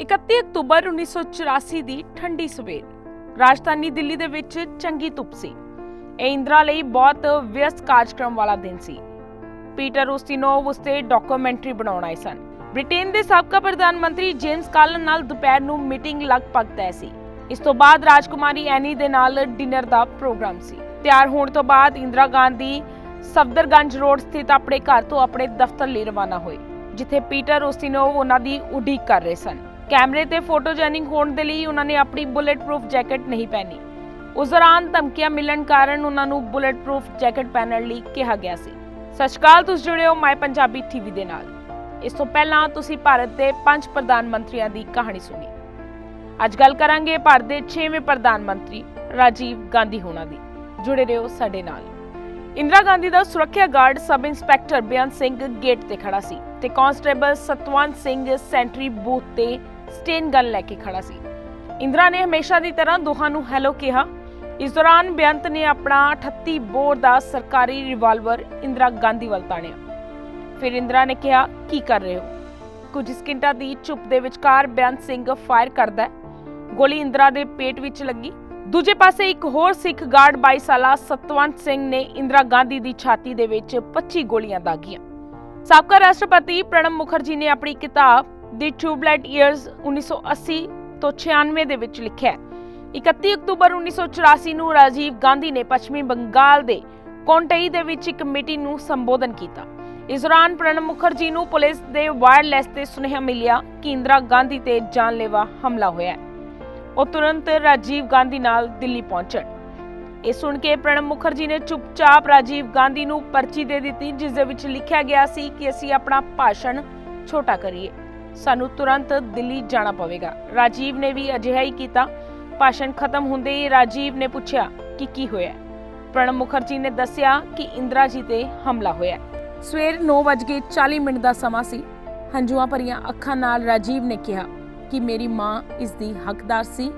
31 October 1984 ਦੀ ਠੰਡੀ ਸਵੇਰ। ਰਾਜਧਾਨੀ ਦਿੱਲੀ ਦੇ ਵਿੱਚ ਚੰਗੀ ਧੁੱਪ ਸੀ। ਇਹ ਇੰਦਰਾ ਲਈ ਬਹੁਤ ਵਿਅਸਤ ਕਾਰਜਕ੍ਰਮ ਵਾਲਾ ਦਿਨ ਸੀ। ਪੀਟਰ ਉਸਤੀਨੋਵ ਉਸ ਡਾਕੂਮੈਂਟਰੀ ਬਣਾਉਣ ਆਏ ਸਨ। ਬ੍ਰਿਟੇਨ ਦੇ ਸਾਬਕਾ ਪ੍ਰਧਾਨ ਮੰਤਰੀ ਜੇਮਸ ਕਾਲਨ ਨਾਲ ਦੁਪਹਿਰ ਨੂੰ ਮੀਟਿੰਗ ਲਗਭਗ ਤੈਅ ਸੀ। ਇਸ ਤੋਂ ਬਾਅਦ ਰਾਜਕੁਮਾਰੀ ਐਨੀ ਦੇ ਨਾਲ ਡਿਨਰ ਦਾ ਪ੍ਰੋਗਰਾਮ ਸੀ। ਤਿਆਰ ਹੋਣ ਤੋਂ ਬਾਅਦ ਇੰਦਰਾ ਗਾਂਧੀ ਸਫਦਰਗੰਜ ਰੋਡ ਸਥਿਤ ਆਪਣੇ ਘਰ ਤੋਂ ਆਪਣੇ ਦਫ਼ਤਰ ਲਈ ਰਵਾਨਾ ਹੋਏ, ਜਿੱਥੇ ਪੀਟਰ ਉਸਤੀਨੋਵ ਉਹਨਾਂ ਦੀ ਉਡੀਕ ਕਰ ਰਹੇ ਸਨ। ਕੈਮਰੇ ਤੇ ਫੋਟੋਜੈਨਿਕ ਹੋਣ ਦੇ ਲਈ ਉਹਨਾਂ ਨੇ ਆਪਣੀ ਬੁਲੇਟ ਪ੍ਰੂਫ ਜੈਕਟ ਨਹੀਂ ਪਹਿਨੀ। ਉਸ ਦੌਰਾਨ ਧਮਕੀਆਂ ਮਿਲਣ ਕਾਰਨ ਉਹਨਾਂ ਨੂੰ ਬੁਲੇਟ ਪ੍ਰੂਫ ਜੈਕਟ ਪਹਿਨਣ ਲਈ ਕਿਹਾ ਗਿਆ ਸੀ। ਸਤਿ ਤੁਸੀਂ ਜੁੜੇ ਹੋ ਮਾਈ ਪੰਜਾਬੀ ਟੀਵੀ ਦੇ ਨਾਲ। ਇਸ ਤੋਂ ਪਹਿਲਾਂ ਤੁਸੀਂ ਭਾਰਤ ਦੇ ਪੰਜ ਪ੍ਰਧਾਨ ਮੰਤਰੀਆਂ ਦੀ ਕਹਾਣੀ ਸੁਣੀ। ਅੱਜ ਗੱਲ ਕਰਾਂਗੇ ਭਾਰਤ ਦੇ 6ਵੇਂ ਪ੍ਰਧਾਨ ਮੰਤਰੀ ਰਾਜੀਵ ਗਾਂਧੀ ਹੋਣਾ ਦੀ। ਜੁੜੇ ਰਹੋ ਸਾਡੇ ਨਾਲ। ਇੰਦਰਾ ਗਾਂਧੀ ਦਾ ਸੁਰੱਖਿਆ guard sub inspector Beant Singh gate ਤੇ ਖੜਾ ਸੀ ਤੇ constable Satwant Singh sentry booth ਤੇ ਸਟੇਨ ਗਨ ਲੈ ਕੇ ਖੜਾ ਸੀ। ਇੰਦਰਾ ਨੇ ਹਮੇਸ਼ਾ ਦੀ ਤਰ੍ਹਾਂ ਦੋਹਾਂ ਨੂੰ ਹੈਲੋ ਕਿਹਾ। ਇਸ ਦੌਰਾਨ ਬੇਅੰਤ ਨੇ ਆਪਣਾ 38 ਬੋਰ ਦਾ ਸਰਕਾਰੀ ਰਿਵਾਲਵਰ ਇੰਦਰਾ ਗਾਂਧੀ ਵੱਲ ਤਾਣਿਆ। ਫਿਰ ਇੰਦਰਾ ਨੇ ਕਿਹਾ, ਕੀ ਕਰ ਰਹੇ ਹੋ? ਕੁਝ ਸਕਿੰਟਾਂ ਦੀ ਚੁੱਪ ਦੇ ਵਿਚਕਾਰ ਬੇਅੰਤ ਸਿੰਘ ਫਾਇਰ ਕਰਦਾ ਹੈ। ਗੋਲੀ ਇੰਦਰਾ ਦੇ ਪੇਟ ਵਿੱਚ ਲੱਗੀ। ਦੂਜੇ ਪਾਸੇ ਇੱਕ ਹੋਰ ਸਿੱਖ ਗਾਰਡ 22 ਸਾਲਾ ਸਤਵੰਤ ਸਿੰਘ ਨੇ ਇੰਦਰਾ ਗਾਂਧੀ ਦੀ ਛਾਤੀ ਦੇ ਵਿੱਚ 25 ਗੋਲੀਆਂ ਦਾਗੀਆਂ। ਸਾਬਕਾ ਰਾਸ਼ਟਰਪਤੀ ਪ੍ਰਣਬ ਮੁਖਰਜੀ ਨੇ ਆਪਣੀ ਕਿਤਾਬ ਦੀ ਟਿਊਬਲਾਈਟ ਇਅਰਸ 1980 ਤੋਂ 96 ਦੇ ਵਿੱਚ ਲਿਖਿਆ ਹੈ। 31 ਅਕਤੂਬਰ 1984 ਨੂੰ ਰਾਜੀਵ ਗਾਂਧੀ ਨੇ ਪੱਛਮੀ ਬੰਗਾਲ ਦੇ ਕੋਂਟਈ ਦੇ ਵਿੱਚ ਇੱਕ ਮੀਟਿੰਗ ਨੂੰ ਸੰਬੋਧਨ ਕੀਤਾ। ਇਸ ਦੌਰਾਨ ਪ੍ਰਣਬ ਮੁਖਰਜੀ ਨੂੰ ਪੁਲਿਸ ਦੇ ਵਾਇਰਲੈਸ ਤੇ ਸੁਨੇਹਾ ਮਿਲਿਆ। ਕਿ ਇੰਦਰਾ ਗਾਂਧੀ ਤੇ ਜਾਨਲੇਵਾ ਹਮਲਾ ਹੋਇਆ ਉਹ ਤੁਰੰਤ ਰਾਜੀਵ ਗਾਂਧੀ ਨਾਲ ਦਿੱਲੀ ਪਹੁੰਚਣ। ਇਹ ਸੁਣ ਕੇ ਪ੍ਰਣਬ ਮੁਖਰਜੀ ਨੇ ਚੁੱਪਚਾਪ ਰਾਜੀਵ ਗਾਂਧੀ ਨੂੰ ਪਰਚੀ ਦੇ ਦਿੱਤੀ, ਜਿਸ ਦੇ ਵਿੱਚ ਲਿਖਿਆ ਗਿਆ ਸੀ ਕਿ ਅਸੀਂ ਆਪਣਾ ਭਾਸ਼ਣ ਛੋਟਾ ਕਰੀਏ। ਸਾਨੂੰ ਤੁਰੰਤ ਦਿੱਲੀ ਜਾਣਾ ਪਵੇਗਾ। ਰਾਜੀਵ ਨੇ ਵੀ ਅਜਿਹਾ ਹੀ ਕੀਤਾ। ਭਾਸ਼ਣ ਖਤਮ ਹੁੰਦੇ ਹੀ ਰਾਜੀਵ ਨੇ ਪੁੱਛਿਆ ਕਿ ਕੀ ਹੋਇਆ? ਪ੍ਰਣਬ ਮੁਖਰਜੀ ਨੇ ਦੱਸਿਆ ਕਿ ਇੰਦਰਾ ਜੀ ਤੇ ਹਮਲਾ ਹੋਇਆ। ਸਵੇਰ 9:40 ਮਿੰਟ ਦਾ ਸਮਾਂ ਸੀ। ਹੰਝੂਆਂ ਭਰੀਆਂ ਅੱਖਾਂ ਨਾਲ ਰਾਜੀਵ ਨੇ ਕਿਹਾ ਕਿ ਮੇਰੀ ਮਾਂ ਇਸ ਦੀ ਹੱਕਦਾਰ ਸੀ।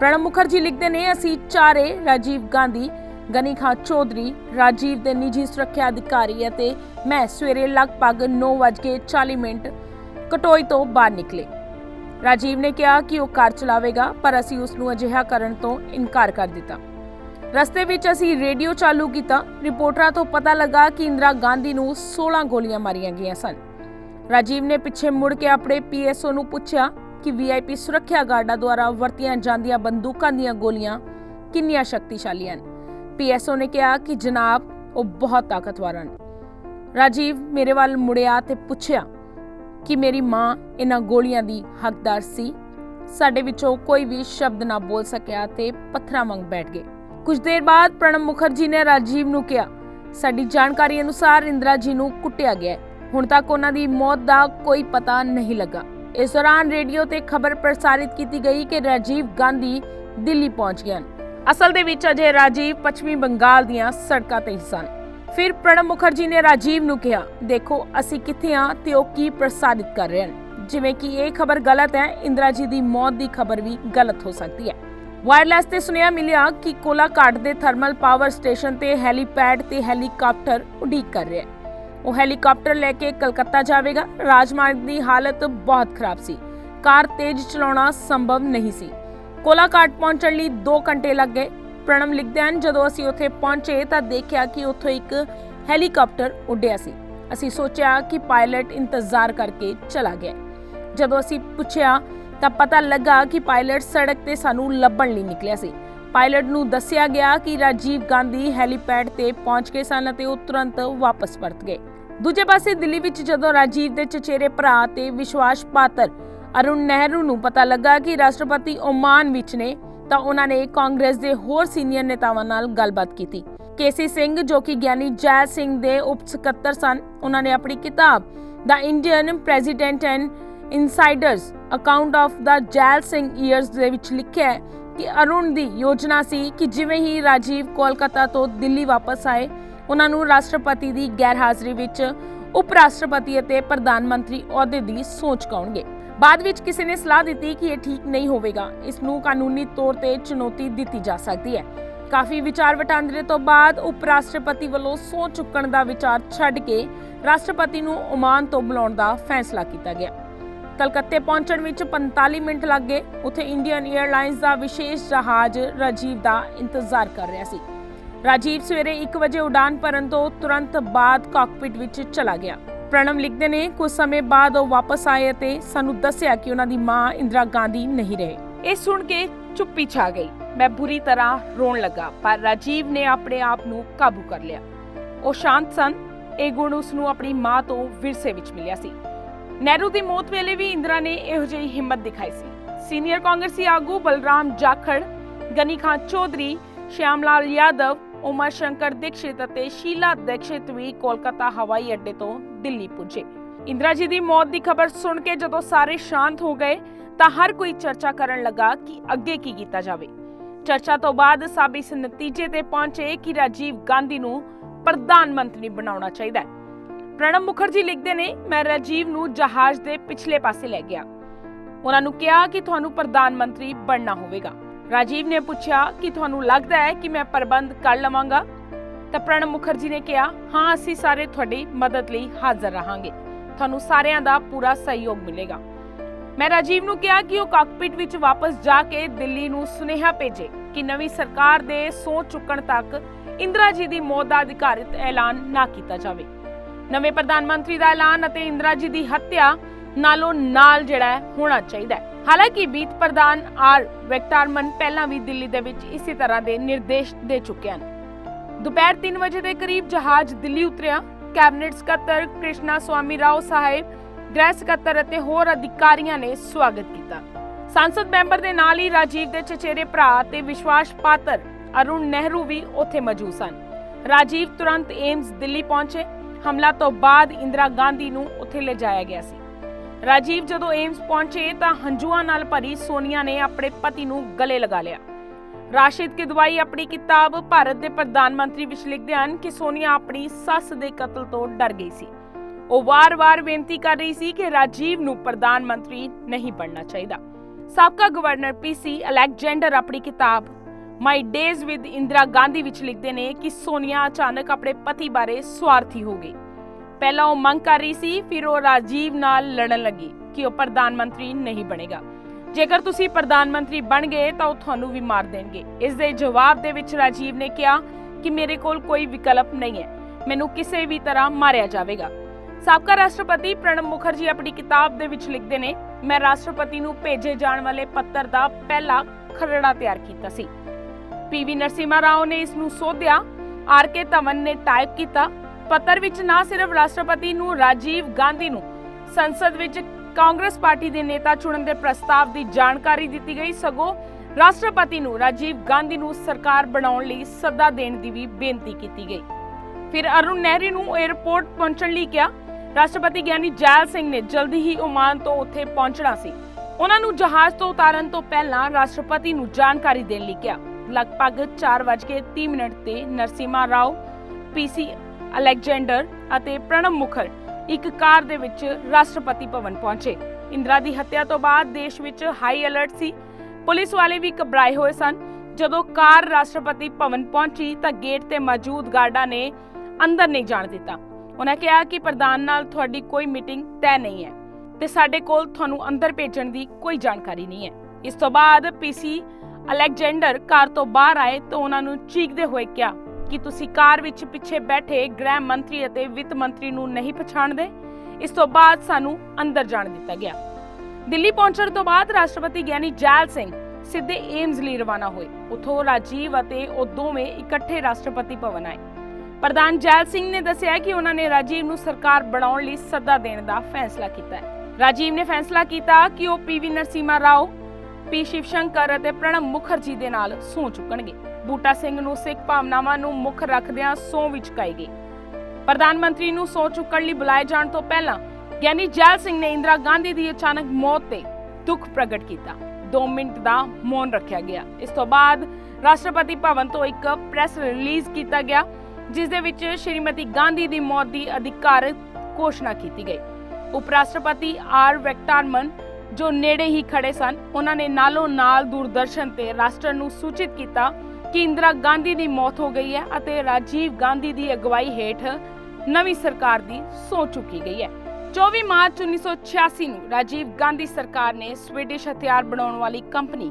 ਪ੍ਰਣਬ ਮੁਖਰਜੀ ਲਿਖਦੇ ਨੇ, ਅਸੀਂ ਚਾਰੇ, ਰਾਜੀਵ ਗਾਂਧੀ, ਗਨੀ ਖਾਂ ਚੌਧਰੀ, ਰਾਜੀਵ ਦੇ ਨਿੱਜੀ ਸੁਰੱਖਿਆ ਅਧਿਕਾਰੀ ਅਤੇ ਮੈਂ ਸਵੇਰੇ ਲਗਭਗ 9:40 ਮਿੰਟ ਕਟੋਈ ਤੋਂ ਬਾਹਰ ਨਿਕਲੇ। ਰਾਜੀਵ ਨੇ ਕਿਹਾ ਕਿ ਉਹ ਕਾਰ ਚਲਾਵੇਗਾ, ਪਰ ਅਸੀਂ ਉਸ ਨੂੰ ਅਜਿਹਾ ਕਰਨ ਤੋਂ ਇਨਕਾਰ ਕਰ ਦਿੱਤਾ। ਰਸਤੇ ਵਿੱਚ ਅਸੀਂ ਰੇਡੀਓ ਚਾਲੂ ਕੀਤਾ। ਰਿਪੋਰਟਰਾਂ ਤੋਂ ਪਤਾ ਲੱਗਾ ਕਿ ਇੰਦਰਾ ਗਾਂਧੀ ਨੂੰ 16 ਗੋਲੀਆਂ ਮਾਰੀਆਂ ਗਈਆਂ ਸਨ। ਰਾਜੀਵ ਨੇ ਪਿੱਛੇ ਮੁੜ ਕੇ ਆਪਣੇ ਪੀਐਸਓ ਨੂੰ ਪੁੱਛਿਆ ਕਿ ਵੀਆਈਪੀ ਸੁਰੱਖਿਆ ਗਾਰਡਾਂ ਦੁਆਰਾ ਵਰਤੀਆਂ ਜਾਂਦੀਆਂ ਬੰਦੂਕਾਂ ਦੀਆਂ ਗੋਲੀਆਂ ਕਿੰਨੀਆਂ ਸ਼ਕਤੀਸ਼ਾਲੀ ਹਨ। ਪੀਐਸਓ ਨੇ ਕਿਹਾ ਕਿ ਜਨਾਬ, ਉਹ ਬਹੁਤ ਤਾਕਤਵਰ ਹਨ। ਰਾਜੀਵ ਮੇਰੇ ਵੱਲ ਮੁੜਿਆ ਤੇ ਪੁੱਛਿਆ ਕਿ ਮੇਰੀ ਮਾਂ ਇਹਨਾਂ ਗੋਲੀਆਂ ਦੀ ਹੱਕਦਾਰ ਸੀ। ਸਾਡੇ ਵਿੱਚੋਂ ਕੋਈ ਵੀ ਸ਼ਬਦ ਨਾ ਬੋਲ ਸਕਿਆ ਤੇ ਪੱਥਰਾਂ ਵਾਂਗ ਬੈਠ ਗਏ। ਕੁਝ ਦੇਰ ਬਾਅਦ ਪ੍ਰਣਬ ਮੁਖਰਜੀ ਨੇ ਰਾਜੀਵ ਨੂੰ ਕਿਹਾ, ਸਾਡੀ ਜਾਣਕਾਰੀ ਅਨੁਸਾਰ ਇੰਦਰਾ ਜੀ ਨੂੰ ਕੁੱਟਿਆ ਗਿਆ ਹੁਣ ਤੱਕ ਉਹਨਾਂ ਦੀ ਮੌਤ ਦਾ ਕੋਈ ਪਤਾ ਨਹੀਂ ਲੱਗਾ। ਇਸ ਦੌਰਾਨ ਰੇਡੀਓ ਤੇ ਖਬਰ ਪ੍ਰਸਾਰਿਤ ਕੀਤੀ ਗਈ ਕਿ ਰਾਜੀਵ ਗਾਂਧੀ ਦਿੱਲੀ ਪਹੁੰਚ ਗਏ ਹਨ। ਅਸਲ ਦੇ ਵਿੱਚ ਅਜੇ ਰਾਜੀਵ ਪੱਛਮੀ ਬੰਗਾਲ ਦੀਆਂ ਸੜਕਾਂ ਤੇ ਹੀ ਸਨ। ਫਿਰ ਪ੍ਰਣਬ ਮੁਖਰਜੀ ਨੇ ਰਾਜੀਵ ਨੂੰ ਕਿਹਾ, ਦੇਖੋ, ਅਸੀਂ ਕਿੱਥੇ ਹਾਂ ਤੇ ਉਹ ਕੀ ਪ੍ਰਸਾਰਿਤ ਕਰ ਰਹੇ ਹਨ? ਜਿਵੇਂ ਕਿ ਇਹ ਖਬਰ ਗਲਤ ਹੈ, ਇੰਦਰਾ ਜੀ ਦੀ ਮੌਤ ਦੀ ਖਬਰ ਵੀ ਗਲਤ ਹੋ ਸਕਦੀ ਹੈ। ਵਾਇਰਲੈਸ ਤੇ ਸੁਨੇਹਾ ਮਿਲਿਆ ਕਿ ਕੋਲਾਘਾਟ ਦੇ ਥਰਮਲ ਪਾਵਰ ਸਟੇਸ਼ਨ ਤੇ ਹੈਲੀਪੈਡ ਤੇ ਹੈਲੀਕਾਪਟਰ ਉਡੀਕ ਕਰ ਰਿਹਾ ਹੈ। ਉਹ ਹੈਲੀਕਾਪਟਰ ਲੈ ਕੇ ਕਲਕੱਤਾ ਜਾਵੇਗਾ। ਰਾਜਮਾਰਗ ਦੀ ਹਾਲਤ ਬਹੁਤ ਖਰਾਬ ਸੀ। ਕਾਰ ਤੇਜ਼ ਚਲਾਉਣਾ ਸੰਭਵ ਨਹੀਂ ਸੀ। ਕੋਲਾਘਾਟ ਪਹੁੰਚਣ ਲਈ 2 ਘੰਟੇ ਲੱਗ ਗਏ। ਪ੍ਰਣਮ ਲਿਖਦੇ ਹਨ, ਜਦੋਂ ਅਸੀਂ ਉੱਥੇ ਪਹੁੰਚੇ ਤਾਂ ਦੇਖਿਆ ਕਿ ਉੱਥੋਂ ਇੱਕ ਹੈਲੀਕਾਪਟਰ ਉੱਡਿਆ ਸੀ। ਅਸੀਂ ਸੋਚਿਆ ਕਿ ਪਾਇਲਟ ਇੰਤਜ਼ਾਰ ਕਰਕੇ ਚਲਾ ਗਿਆ। ਜਦੋਂ ਅਸੀਂ ਪੁੱਛਿਆ ਤਾਂ ਪਤਾ ਲੱਗਾ ਕਿ ਪਾਇਲਟ ਸੜਕ ਤੇ ਸਾਨੂੰ ਲੱਭਣ ਲਈ ਨਿਕਲਿਆ ਸੀ। ਪਾਇਲਟ ਨੂੰ ਦੱਸਿਆ ਗਿਆ ਕਿ ਰਾਜੀਵ ਗਾਂਧੀ ਹੈਲੀਪੈਡ ਤੇ ਪਹੁੰਚ ਗਏ ਸਨ ਅਤੇ ਉਹ ਤੁਰੰਤ ਵਾਪਸ ਪਰਤ ਗਏ। ਦੂਜੇ ਪਾਸੇ ਦਿੱਲੀ ਵਿੱਚ ਜਦੋਂ ਰਾਜੀਵ ਦੇ ਚਚੇਰੇ ਭਰਾ ਤੇ ਵਿਸ਼ਵਾਸ ਪਾਤਰ ਅਰੁਣ ਨਹਿਰੂ ਨੂੰ ਪਤਾ ਲੱਗਾ ਕਿ ਰਾਸ਼ਟਰਪਤੀ ਓਮਾਨ ਵਿੱਚ ਨੇ ਤਾਂ ਉਹਨਾਂ ਨੇ ਕਾਂਗਰਸ ਦੇ ਹੋਰ ਸੀਨੀਅਰ ਨੇਤਾਵਾਂ ਨਾਲ ਗੱਲਬਾਤ ਕੀਤੀ। ਕੇਸੀ ਸਿੰਘ, ਜੋ ਕਿ ਗਿਆਨੀ ਜੈ ਸਿੰਘ ਦੇ ਉਪ ਸਕੱਤਰ ਸਨ, ਉਹਨਾਂ ਨੇ ਆਪਣੀ ਕਿਤਾਬ ਦਾ Indian president and insiders account of the Zail Singh years ਦੇ ਵਿੱਚ ਲਿਖਿਆ ਹੈ ਕਿ ਅਰੁਣ ਦੀ ਯੋਜਨਾ ਸੀ ਕਿ ਜਿਵੇਂ ਹੀ ਰਾਜੀਵ ਕੋਲਕਾਤਾ ਤੋਂ ਦਿੱਲੀ ਵਾਪਸ ਆਏ, ਉਹਨਾਂ ਨੂੰ ਰਾਸ਼ਟਰਪਤੀ ਦੀ ਗੈਰ ਹਾਜ਼ਰੀ ਵਿੱਚ ਉਪ ਰਾਸ਼ਟਰਪਤੀ ਅਤੇ ਪ੍ਰਧਾਨ ਮੰਤਰੀ ਅਹੁਦੇ ਦੀ ਸੋਚ ਕਾਉਣਗੇ ਬਾਅਦ ਵਿੱਚ ਕਿਸੇ ਨੇ ਸਲਾਹ ਦਿੱਤੀ ਕਿ ਇਹ ਠੀਕ ਨਹੀਂ ਹੋਵੇਗਾ। ਇਸ ਨੂੰ ਕਾਨੂੰਨੀ ਤੌਰ ਤੇ ਚੁਣੌਤੀ ਦਿੱਤੀ ਜਾ ਸਕਦੀ ਹੈ। ਕਾਫੀ ਵਿਚਾਰ ਵਟਾਂਦਰੇ ਤੋਂ ਬਾਅਦ ਉਪ ਰਾਸ਼ਟਰਪਤੀ ਵੱਲੋਂ ਸਹੁੰ ਚੁੱਕਣ ਦਾ ਵਿਚਾਰ ਛੱਡ ਕੇ ਰਾਸ਼ਟਰਪਤੀ ਨੂੰ ਓਮਾਨ ਤੋਂ ਬੁਲਾਉਣ ਦਾ ਫੈਸਲਾ ਕੀਤਾ ਗਿਆ। ਕਲਕੱਤੇ ਪਹੁੰਚਣ ਵਿੱਚ 45 ਮਿੰਟ ਲੱਗ ਗਏ। ਉੱਥੇ ਇੰਡੀਅਨ 에ਅਰਲਾਈਨਸ ਦਾ ਵਿਸ਼ੇਸ਼ ਜਹਾਜ਼ ਰਾਜੀਵ ਦਾ ਇੰਤਜ਼ਾਰ ਕਰ ਰਿਹਾ ਸੀ। ਰਾਜੀਵ ਸਵੇਰੇ 1 ਵਜੇ ਉਡਾਨ ਭਰਨ ਤੋਂ ਤੁਰੰਤ ਬਾਅਦ ਕਾਕਪਿਟ ਵਿੱਚ ਚਲਾ ਗਿਆ। ਪ੍ਰਣਮ ਲਿਖਦੇ ਨੇ, ਕੁਝ ਸਮੇਂ ਬਾਅਦ ਉਹ ਵਾਪਸ ਆਏ ਅਤੇ ਸਾਨੂੰ ਦੱਸਿਆ ਕਿ ਉਹਨਾਂ ਦੀ ਮਾਂ ਇੰਦਰਾ ਗਾਂਧੀ ਨਹੀਂ ਰਹੇ। ਇਹ ਸੁਣ ਕੇ ਚੁੱਪੀ ਛਾ ਗਈ। ਮੈਂ ਬੁਰੀ ਤਰ੍ਹਾਂ ਰੋਣ ਲੱਗਾ, ਪਰ ਰਾਜੀਵ ਨੇ ਆਪਣੇ ਆਪ ਨੂੰ ਕਾਬੂ ਕਰ ਲਿਆ। ਉਹ ਸ਼ਾਂਤ ਸਨ। ਇਹ ਗੁਣ ਉਸ ਨੂੰ ਆਪਣੀ ਮਾਂ ਤੋਂ ਵਿਰਸੇ ਵਿੱਚ ਮਿਲਿਆ ਸੀ। ਨਹਿਰੂ ਦੀ ਮੌਤ ਵੇਲੇ ਵੀ ਇੰਦਰਾ ਨੇ ਇਹੋ ਜਿਹੀ ਹਿੰਮਤ ਦਿਖਾਈ ਸੀ। ਸੀਨੀਅਰ ਕਾਂਗਰਸੀ ਆਗੂ ਬਲਰਾਮ ਜਾਖੜ, ਗਨੀ ਖਾਨ ਚੌਧਰੀ ਸ਼ਿਆਮ ਲਾਲ ਯਾਦਵ ਉਮਰ ਸ਼ੰਕਰ ਦੀਕਸ਼ਿਤ ਅਤੇ ਸ਼ੀਲਾ ਦੀਕਸ਼ਿਤ ਵੀ ਕੋਲਕਾਤਾ ਹਵਾਈ ਅੱਡੇ ਤੋਂ ਦਿੱਲੀ ਪੁੱਜੇ। ਇੰਦਰਾ ਜੀ ਦੀ ਮੌਤ ਦੀ ਖਬਰ ਸੁਣ ਕੇ ਜਦੋਂ ਸਾਰੇ ਸ਼ਾਂਤ ਹੋ ਗਏ, ਤਾਂ ਹਰ ਕੋਈ ਚਰਚਾ ਕਰਨ ਲੱਗਾ ਕਿ ਅੱਗੇ ਕੀ ਕੀਤਾ ਜਾਵੇ। ਚਰਚਾ ਤੋਂ ਬਾਅਦ ਸਭ ਇਸ ਨਤੀਜੇ ਤੇ ਪਹੁੰਚੇ ਕਿ ਰਾਜੀਵ ਗਾਂਧੀ ਨੂੰ ਪ੍ਰਧਾਨ ਮੰਤਰੀ ਬਣਾਉਣਾ ਚਾਹੀਦਾ ਹੈ। ਪ੍ਰਣਬ ਮੁਖਰਜੀ ਲਿਖਦੇ ਨੇ, ਮੈਂ ਰਾਜੀਵ ਨੂੰ ਜਹਾਜ਼ ਦੇ ਪਿਛਲੇ ਪਾਸੇ ਲੈ ਗਿਆ। ਉਹਨਾਂ ਨੂੰ ਕਿਹਾ ਕਿ ਤੁਹਾਨੂੰ ਪ੍ਰਧਾਨ ਮੰਤਰੀ ਬਣਨਾ ਹੋਵੇਗਾ। ਰਾਜੀਵ ਨੇ ਪੁੱਛਿਆ ਕਿ ਤੁਹਾਨੂੰ ਲੱਗਦਾ ਹੈ ਕਿ ਮੈਂ ਪ੍ਰਬੰਧ ਕਰ ਲਵਾਂਗਾ? ਤਾਂ ਪ੍ਰਣਬ ਮੁਖਰਜੀ ਨੇ ਕਿਹਾ, ਹਾਂ, ਅਸੀਂ ਸਾਰੇ ਤੁਹਾਡੀ ਮਦਦ ਲਈ ਹਾਜ਼ਰ ਰਹਾਂਗੇ। ਤੁਹਾਨੂੰ ਸਾਰਿਆਂ ਦਾ ਪੂਰਾ ਸਹਿਯੋਗ ਮਿਲੇਗਾ। ਮੈਂ ਰਾਜੀਵ ਨੂੰ ਕਿਹਾ ਕਿ ਉਹ ਕਾਕਪਿਟ ਵਿੱਚ ਵਾਪਸ ਜਾ ਕੇ ਦਿੱਲੀ ਨੂੰ ਸੁਨੇਹਾ ਭੇਜੇ ਕਿ ਨਵੀਂ ਸਰਕਾਰ ਦੇ ਸਹੁੰ ਚੁੱਕਣ ਤੱਕ ਇੰਦਰਾ ਜੀ ਦੀ ਮੌਤ ਦਾ ਅਧਿਕਾਰਿਤ ਐਲਾਨ ਨਾ ਕੀਤਾ ਜਾਵੇ। ਨਵੇਂ ਪ੍ਰਧਾਨ ਮੰਤਰੀ ਦਾ ਐਲਾਨ ਅਤੇ ਇੰਦਰਾ ਜੀ ਦੀ ਹੱਤਿਆ ਨਾਲੋਂ ਨਾਲ ਜਿਹੜਾ ਹੋਣਾ ਚਾਹੀਦਾ ਹੈ। ਹਾਲਾਂਕਿ ਬੀਤ ਪ੍ਰਧਾਨ ਆਰ ਵੈਕਟਾਰਮਨ ਪਹਿਲਾਂ ਵੀ ਦਿੱਲੀ ਦੇ ਵਿੱਚ ਇਸੇ ਤਰ੍ਹਾਂ ਦੇ ਨਿਰਦੇਸ਼ ਦੇ ਚੁੱਕੇ ਹਨ। ਦੁਪਹਿਰ 3 ਵਜੇ ਦੇ ਕਰੀਬ ਜਹਾਜ਼ ਦਿੱਲੀ ਉਤਰਿਆ। ਕੈਬਨਿਟ ਸਕੱਤਰ ਕ੍ਰਿਸ਼ਨਾ ਸਵਾਮੀ ਰਾਓ ਸਾਹਿਬ, ਗ੍ਰਹਿ ਸਕੱਤਰ ਅਤੇ ਹੋਰ ਅਧਿਕਾਰੀਆਂ ਨੇ ਸਵਾਗਤ ਕੀਤਾ। ਸੰਸਦ ਮੈਂਬਰ ਦੇ ਨਾਲ ਹੀ ਰਾਜੀਵ ਦੇ ਚਚੇਰੇ ਭਰਾ ਤੇ ਵਿਸ਼ਵਾਸ ਪਾਤਰ ਅਰੁਣ ਨਹਿਰੂ ਵੀ ਉੱਥੇ ਮੌਜੂਦ ਸਨ। ਰਾਜੀਵ ਤੁਰੰਤ ਏਮਸ ਦਿੱਲੀ ਪਹੁੰਚੇ। ਹਮਲਾ ਤੋਂ ਬਾਅਦ ਇੰਦਰਾ ਗਾਂਧੀ ਨੂੰ ਉੱਥੇ ਲਿਜਾਇਆ ਗਿਆ ਸੀ। ਰਾਜੀਵ ਜਦੋਂ ਏਮਸ ਪਹੁੰਚੇ ਤਾਂ ਹੰਝੂਆਂ ਨਾਲ ਭਰੀ ਸੋਨੀਆ ਨੇ ਆਪਣੇ ਪਤੀ ਨੂੰ ਗਲੇ ਲਗਾ ਲਿਆ। ਰਾਸ਼ਿਦ ਕੀ ਆਪਣੀ ਕਿਤਾਬ ਭਾਰਤ ਦੇ ਪ੍ਰਧਾਨ ਮੰਤਰੀ ਵਿੱਚ ਲਿਖਦੇ ਹਨ ਕਿ ਸੋਨੀਆ ਆਪਣੀ ਸੱਸ ਦੇ ਕਤਲ ਤੋਂ ਡਰ ਗਈ ਸੀ। ਉਹ ਵਾਰ-ਵਾਰ ਬੇਨਤੀ ਕਰ ਰਹੀ ਸੀ ਕਿ ਰਾਜੀਵ ਨੂੰ ਪ੍ਰਧਾਨ ਮੰਤਰੀ ਨਹੀਂ ਬਣਨਾ ਚਾਹੀਦਾ। ਸਾਬਕਾ ਗਵਰਨਰ ਪੀਸੀ ਅਲੈਗਜੈਂਡਰ ਆਪਣੀ ਕਿਤਾਬ my days with Indira Gandhi ਵਿੱਚ ਲਿਖਦੇ ਨੇ ਕਿ ਸੋਨੀਆ ਅਚਾਨਕ ਆਪਣੇ ਪਤੀ ਬਾਰੇ ਸਵਾਰਥੀ ਹੋ ਗਈ। ਪਹਿਲਾਂ ਉਹ ਮੰਗ ਕਰ ਰਹੀ ਸੀ, ਫਿਰ ਉਹ ਰਾਜੀਵ ਨਾਲ ਲੜਨ ਲੱਗੀ ਕਿ ਉਹ ਪ੍ਰਧਾਨ ਮੰਤਰੀ ਨਹੀਂ ਬਣੇਗਾ। ਜੇਕਰ ਤੁਸੀਂ ਪ੍ਰਧਾਨ ਮੰਤਰੀ ਬਣ ਗਏ ਤਾਂ ਉਹ ਤੁਹਾਨੂੰ ਵੀ ਮਾਰ ਦੇਣਗੇ। ਇਸ ਦੇ ਜਵਾਬ ਦੇ ਵਿੱਚ ਰਾਜੀਵ ਨੇ ਕਿਹਾ ਕਿ ਮੇਰੇ ਕੋਲ ਕੋਈ ਵਿਕਲਪ ਨਹੀਂ ਹੈ। ਮੈਨੂੰ ਕਿਸੇ ਵੀ ਤਰ੍ਹਾਂ ਮਾਰਿਆ ਜਾਵੇਗਾ। ਸਾਬਕਾ ਰਾਸ਼ਟਰਪਤੀ ਪ੍ਰਣਬ ਮੁਖਰਜੀ ਆਪਣੀ ਕਿਤਾਬ ਦੇ ਵਿੱਚ ਲਿਖਦੇ ਨੇ, ਮੈਂ ਰਾਸ਼ਟਰਪਤੀ ਨੂੰ ਭੇਜੇ ਜਾਣ ਵਾਲੇ ਪੱਤਰ ਦਾ ਪਹਿਲਾ ਖਰੜਾ ਤਿਆਰ ਕੀਤਾ ਸੀ। ਪੀਵੀ ਨਰਸਿਮਾ ਰਾਓ ਨੇ ਇਸ ਨੂੰ ਸੋਧਿਆ। ਆਰ ਕੇ ਧਵਨ ਨੇ ਟਾਈਪ ਕੀਤਾ। ਪੱਤਰ ਵਿੱਚ ਨਾ ਸਿਰਫ ਰਾਸ਼ਟਰਪਤੀ ਨੂੰ, ਰਾਜੀਵ ਗਾਂਧੀ ਨੂੰ, ਸੰਸਦ ਵਿੱਚ ਕਾਂਗਰਸ ਪਾਰਟੀ ਦੇ ਨੇਤਾ ਚੁਣਨ ਦੇ ਪ੍ਰਸਤਾਵ ਦੀ ਜਾਣਕਾਰੀ ਦਿੱਤੀ ਗਈ। ਸਗੋਂ ਰਾਸ਼ਟਰਪਤੀ ਨੂੰ ਰਾਜੀਵ ਗਾਂਧੀ ਨੂੰ ਸਰਕਾਰ ਬਣਾਉਣ ਲਈ ਸੱਦਾ ਦੇਣ ਦੀ ਵੀ ਬੇਨਤੀ ਕੀਤੀ ਗਈ। ਫਿਰ ਅਰੁਣ ਨਹਿਰੀ ਨੂੰ 에ਅਰਪੋਰਟ ਪਹੁੰਚਣ ਲਈ ਕਿਹਾ। ਰਾਸ਼ਟਰਪਤੀ ਗਿਆਨੀ ਜੈਲ ਸਿੰਘ ਨੇ ਜਲਦੀ ਹੀ ਓਮਾਨ ਤੋਂ ਉੱਥੇ ਪਹੁੰਚਣਾ ਸੀ। ਉਹਨਾਂ ਨੂੰ ਜਹਾਜ਼ ਤੋਂ ਉਤਾਰਨ ਤੋਂ ਪਹਿਲਾਂ ਰਾਸ਼ਟਰਪਤੀ ਨੂੰ ਜਾਣਕਾਰੀ ਦੇਣ ਲਈ ਕਿਹਾ। ਲਗਭਗ 4:30 ਮਿੰਟ ਤੇ ਨਰਸਿਮਾ ਰਾਓ ਪੀਸੀ ਅਲੈਗਜੈਂਡਰ ਅਤੇ ਪ੍ਰਣਬ ਮੁਖਰ ਇੱਕ ਕਾਰ ਦੇ ਵਿੱਚ ਰਾਸ਼ਟਰਪਤੀ ਭਵਨ ਪਹੁੰਚੇ। ਇੰਦਰਾ ਦੀ ਹੱਤਿਆ ਤੋਂ ਬਾਅਦ ਦੇਸ਼ ਵਿੱਚ ਹਾਈ ਅਲਰਟ ਸੀ। ਪੁਲਿਸ ਵਾਲੇ ਵੀ ਘਬਰਾਏ ਹੋਏ ਸਨ। ਜਦੋਂ ਕਾਰ ਰਾਸ਼ਟਰਪਤੀ ਭਵਨ ਪਹੁੰਚੀ ਤਾਂ ਗੇਟ ਤੇ ਮੌਜੂਦ ਗਾਰਡਾਂ ਨੇ ਅੰਦਰ ਨਹੀਂ ਜਾਣ ਦਿੱਤਾ। ਉਹਨਾਂ ਕਿਹਾ ਕਿ ਪ੍ਰਧਾਨ ਨਾਲ ਤੁਹਾਡੀ ਕੋਈ ਮੀਟਿੰਗ ਤੈਅ ਨਹੀਂ ਹੈ ਤੇ ਸਾਡੇ ਕੋਲ ਤੁਹਾਨੂੰ ਅੰਦਰ ਭੇਜਣ ਦੀ ਕੋਈ ਜਾਣਕਾਰੀ ਨਹੀਂ ਹੈ। ਇਸ ਤੋਂ ਬਾਅਦ ਪੀਸੀ ਅਲੈਗਜੈਂਡਰ ਕਾਰ ਤੋਂ ਬਾਹਰ ਆਏ ਤਾਂ ਉਹਨਾਂ ਨੂੰ ਚੀਕਦੇ ਹੋਏ ਕਿਹਾ ਕਿ ਤੁਸੀਂ ਕਾਰ ਵਿੱਚ ਪਿੱਛੇ ਬੈਠੇ ਗ੍ਰਹਿ ਮੰਤਰੀ ਅਤੇ ਵਿੱਤ ਮੰਤਰੀ ਨੂੰ ਨਹੀਂ ਪਛਾਣਦੇ? ਇਸ ਤੋਂ ਬਾਅਦ ਸਾਨੂੰ ਅੰਦਰ ਜਾਣ ਦਿੱਤਾ ਗਿਆ। ਦਿੱਲੀ ਪਹੁੰਚਣ ਤੋਂ ਬਾਅਦ ਰਾਸ਼ਟਰਪਤੀ ਗਿਆਨੀ ਜੈਲ ਸਿੰਘ ਸਿੱਧੇ ਏਮਜ਼ ਲਈ ਰਵਾਨਾ ਹੋਏ। ਉਥੋਂ ਰਾਜੀਵ ਅਤੇ ਉਹ ਦੋਵੇਂ ਇਕੱਠੇ ਰਾਸ਼ਟਰਪਤੀ ਭਵਨ ਆਏ। ਪ੍ਰਧਾਨ ਜੈਲ ਸਿੰਘ ਨੇ ਦੱਸਿਆ ਕਿ ਉਹਨਾਂ ਨੇ ਰਾਜੀਵ ਨੂੰ ਸਰਕਾਰ ਬਣਾਉਣ ਲਈ ਸੱਦਾ ਦੇਣ ਦਾ ਫੈਸਲਾ ਕੀਤਾ ਹੈ। ਰਾਜੀਵ ਨੇ ਫੈਸਲਾ ਕੀਤਾ ਕਿ ਉਹ P V Narasimha Rao, P Shiv Shankar ਅਤੇ ਪ੍ਰਣਬ ਮੁਖਰਜੀ ਦੇ ਨਾਲ ਸਹੁੰ ਚੁੱਕਣਗੇ। ਬੂਟਾ ਸਿੰਘ ਨੂੰ ਸਿੱਖ ਭਾਵਨਾਵਾਂ ਨੂੰ ਮੁੱਖ ਰੱਖਦਿਆਂ ਸਹੁੰ ਵਿੱਚ ਕਾਈ ਗਈ। ਪ੍ਰਧਾਨ ਮੰਤਰੀ ਨੂੰ ਸਹੁੰ ਚੁੱਕਣ ਲਈ ਬੁਲਾਏ ਜਾਣ ਤੋਂ ਪਹਿਲਾਂ ਗਿਆਨੀ ਜੈਲ ਸਿੰਘ ਨੇ ਇੰਦਰਾ ਗਾਂਧੀ ਦੀ ਅਚਾਨਕ ਮੌਤ ਤੇ ਦੁੱਖ ਪ੍ਰਗਟ ਕੀਤਾ। 2 ਮਿੰਟ ਦਾ ਮੌਨ ਰੱਖਿਆ ਗਿਆ। ਇਸ ਤੋਂ ਬਾਅਦ ਰਾਸ਼ਟਰਪਤੀ ਭਵਨ ਤੋਂ ਇੱਕ ਪ੍ਰੈਸ ਰਿਲੀਜ਼ ਕੀਤਾ ਗਿਆ, ਜਿਸ ਦੇ ਵਿੱਚ ਸ਼੍ਰੀਮਤੀ ਗਾਂਧੀ ਦੀ ਮੌਤ ਦੀ ਅਧਿਕਾਰਤ ਘੋਸ਼ਣਾ ਕੀਤੀ ਗਈ। ਉਪ ਰਾਸ਼ਟਰਪਤੀ ਆਰ ਵੈਕਟਾਰਮਨ, ਜੋ ਨੇੜੇ ਹੀ ਖੜੇ ਸਨ, ਉਹਨਾਂ ਨੇ ਨਾਲੋਂ ਨਾਲ ਦੂਰਦਰਸ਼ਨ ਤੇ ਰਾਸ਼ਟਰ ਨੂੰ ਸੂਚਿਤ ਕੀਤਾ ਕਿ ਇੰਦਰਾ ਗਾਂਧੀ ਦੀ ਮੌਤ ਹੋ ਗਈ ਹੈ ਅਤੇ ਰਾਜੀਵ ਗਾਂਧੀ ਦੀ ਅਗਵਾਈ ਹੇਠ ਨਵੀਂ ਸਰਕਾਰ ਦੀ ਸਹੁੰ ਚੁੱਕੀ ਗਈ ਹੈ। 24 ਮਾਰਚ 1986 ਨੂੰ ਰਾਜੀਵ ਗਾਂਧੀ ਸਰਕਾਰ ਨੇ ਸਵੀਡਿਸ਼ ਹਥਿਆਰ ਬਣਾਉਣ ਵਾਲੀ ਕੰਪਨੀ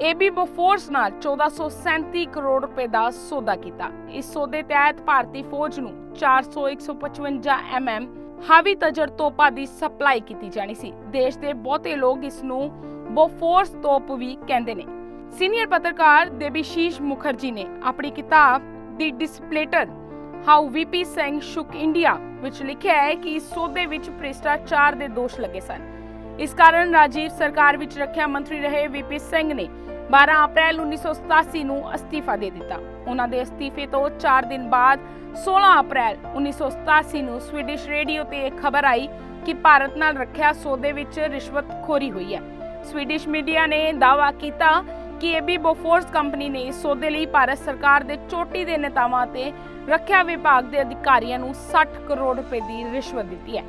ਏਬੀ ਬੋਫੋਰਸ ਨਾਲ 1437 ਕਰੋੜ ਰੁਪਏ ਦਾ ਸੌਦਾ ਕੀਤਾ। ਇਸ ਸੌਦੇ ਤਹਿਤ ਭਾਰਤੀ ਫੌਜ ਨੂੰ 400 155 mm ਹਾਵੀ ਤਜਰ ਤੋਪਾਂ ਦੀ ਸਪਲਾਈ ਕੀਤੀ ਜਾਣੀ ਸੀ। ਦੇਸ਼ ਦੇ ਬਹੁਤੇ ਲੋਕ ਇਸ ਨੂੰ ਬੋਫੋਰਸ ਤੋਪ ਵੀ ਕਹਿੰਦੇ ਨੇ। ਸੀਨੀਅਰ ਪੱਤਰਕਾਰ ਦੇਬੀਸ਼ੀਸ਼ ਮੁਖਰਜੀ ਨੇ ਆਪਣੀ ਕਿਤਾਬ the disruptor how V P Singh shook India ਵਿੱਚ ਲਿਖਿਆ ਹੈ ਕਿ ਇਸ ਸੌਦੇ ਵਿੱਚ ਭ੍ਰਿਸ਼ਟਾਚਾਰ ਦੇ ਦੋਸ਼ ਲੱਗੇ ਸਨ। ਇਸ ਕਾਰਨ ਰਾਜੀਵ ਸਰਕਾਰ ਵਿੱਚ ਰੱਖਿਆ ਮੰਤਰੀ ਰਹੇ ਵੀਪੀ ਸਿੰਘ ਨੇ 12 ਅਪ੍ਰੈਲ 1987 ਨੂੰ ਅਸਤੀਫਾ ਦੇ ਦਿੱਤਾ। ਉਹਨਾਂ ਦੇ ਅਸਤੀਫੇ ਤੋਂ 4 ਦਿਨ ਬਾਅਦ 16 ਅਪ੍ਰੈਲ 1987 ਨੂੰ ਸਵੀਡਿਸ਼ ਰੇਡੀਓ ਤੇ ਇਹ ਖਬਰ ਆਈ ਕਿ ਭਾਰਤ ਨਾਲ ਰੱਖਿਆ ਸੌਦੇ ਵਿੱਚ ਰਿਸ਼ਵਤਖੋਰੀ ਹੋਈ ਹੈ। ਸਵੀਡਿਸ਼ ਮੀਡੀਆ ਨੇ ਦਾਅਵਾ ਕੀਤਾ ਕਿ ਬੋਫੋਰਸ ਕੰਪਨੀ ਨੇ ਸੌਦੇ ਲਈ ਭਾਰਤ ਸਰਕਾਰ ਦੇ ਚੋਟੀ ਦੇ ਨੇਤਾਵਾਂ ਤੇ ਰੱਖਿਆ ਵਿਭਾਗ ਦੇ ਅਧਿਕਾਰੀਆਂ ਨੂੰ 60 ਕਰੋੜ ਰੁਪਏ ਦੀ ਰਿਸ਼ਵਤ ਦਿੱਤੀ ਹੈ।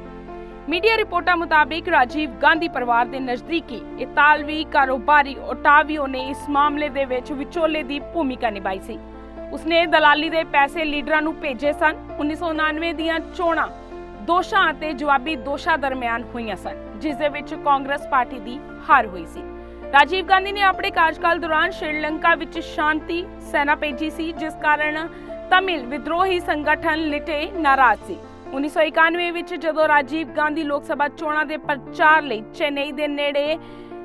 ਮੀਡੀਆ ਰਿਪੋਰਟਾਂ ਮੁਤਾਬਿਕ ਰਾਜੀਵ ਗਾਂਧੀ ਪਰਿਵਾਰ ਦੇ ਨਜ਼ਦੀਕੀ ਇਤਾਲਵੀ ਕਾਰੋਬਾਰੀ ਓਟਾਵੀਓ ਨੇ ਇਸ ਮਾਮਲੇ ਦੇ ਵਿੱਚ ਵਿਚੋਲੇ ਦੀ ਭੂਮਿਕਾ ਨਿਭਾਈ ਸੀ। ਉਸਨੇ ਦਲਾਲੀ ਦੇ ਪੈਸੇ ਲੀਡਰਾਂ ਨੂੰ ਭੇਜੇ ਸਨ। 1999 ਦੀਆਂ ਚੋਣਾਂ ਦੋਸ਼ਾਂ ਅਤੇ ਜਵਾਬੀ ਦੋਸ਼ਾਂ ਦਰਮਿਆਨ ਹੋਈਆਂ ਸਨ, ਜਿਸ ਦੇ ਵਿੱਚ ਕਾਂਗਰਸ ਪਾਰਟੀ ਦੀ ਹਾਰ ਹੋਈ ਸੀ। ਰਾਜੀਵ ਗਾਂਧੀ ਨੇ ਆਪਣੇ ਕਾਰਜਕਾਲ ਦੌਰਾਨ ਸ਼੍ਰੀਲੰਕਾ ਵਿੱਚ ਸ਼ਾਂਤੀ ਸੈਨਾ ਭੇਜੀ ਸੀ, ਜਿਸ ਕਾਰਨ ਤਮਿਲ ਵਿਦਰੋਹੀ ਸੰਗਠਨ ਲਿਟੇ ਨਾਰਾਜ਼ ਸੀ। 1991 ਵਿੱਚ ਜਦੋਂ ਰਾਜੀਵ ਗਾਂਧੀ ਲੋਕ ਸਭਾ ਚੋਣਾਂ ਦੇ ਪ੍ਰਚਾਰ ਲਈ ਚੇਨਈ ਦੇ ਨੇੜੇ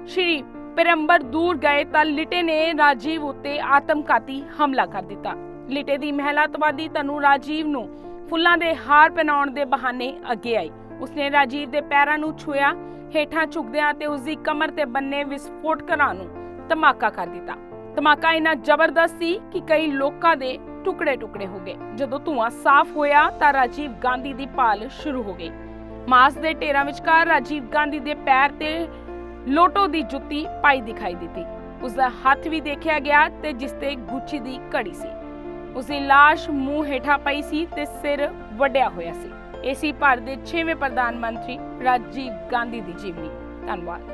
ਸ਼੍ਰੀ ਪੇਰੰਬਰ ਦੂਰ ਗਏ ਤਾਂ ਲਿਟੇ ਨੇ ਰਾਜੀਵ ਉੱਤੇ ਆਤਮਘਾਤੀ ਹਮਲਾ ਕਰ ਦਿੱਤਾ। ਲਿਟੇ ਦੀ ਮਹਿਲਾਤਵਾਦੀ ਤਨੂ ਰਾਜੀਵ ਨੂੰ ਫੁੱਲਾਂ ਦੇ ਹਾਰ ਪਹਿਨਾਉਣ ਦੇ ਬਹਾਨੇ ਅੱਗੇ ਆਈ। ਉਸਨੇ ਰਾਜੀਵ ਦੇ ਪੈਰਾਂ ਨੂੰ ਛੁਇਆ ਹੇਠਾਂ ਝੁਕਦਿਆਂ ਤੇ ਉਸ ਦੀ ਕਮਰ ਤੇ ਬੰਨੇ ਵਿਸਫੋਟਕਾਂ ਨੂੰ ਧਮਾਕਾ ਕਰ ਦਿੱਤਾ। ਧਮਾਕਾ ਇੰਨਾ ਜ਼ਬਰਦਸਤ ਸੀ ਕਿ ਕਈ ਲੋਕਾਂ ਦੇ ਟੁਕੜੇ ਟੁਕੜੇ ਹੋ ਗਏ। ਜਦੋਂ ਧੂਆਂ ਸਾਫ਼ ਹੋਇਆ ਤਾਂ ਰਾਜੀਵ ਗਾਂਧੀ ਦੀ ਭਾਲ ਸ਼ੁਰੂ ਹੋ ਗਈ। ਮਾਸ ਦੇ ਢੇਰਾਂ ਵਿਚਕਾਰ ਰਾਜੀਵ ਗਾਂਧੀ ਦੇ ਪੈਰ ਤੇ ਲੋਟੋ ਦੀ ਜੁੱਤੀ ਪਾਈ ਦਿਖਾਈ ਦਿੱਤੀ। ਉਸ ਦਾ ਹੱਥ ਵੀ ਦੇਖਿਆ ਗਿਆ ਤੇ ਜਿਸ ਤੇ ਗੁੱਚੀ ਦੀ ਘੜੀ ਸੀ। ਉਸ ਦੀ ਲਾਸ਼ ਮੂੰਹ ਹੇਠਾਂ ਪਈ ਸੀ ਤੇ ਸਿਰ ਵੱਡਿਆ ਹੋਇਆ ਸੀ। ਇਹ ਸੀ ਭਾਰਤ ਦੇ 6ਵੇਂ ਪ੍ਰਧਾਨ ਮੰਤਰੀ ਰਾਜੀਵ ਗਾਂਧੀ ਦੀ ਜੀਵਨੀ। ਧੰਨਵਾਦ।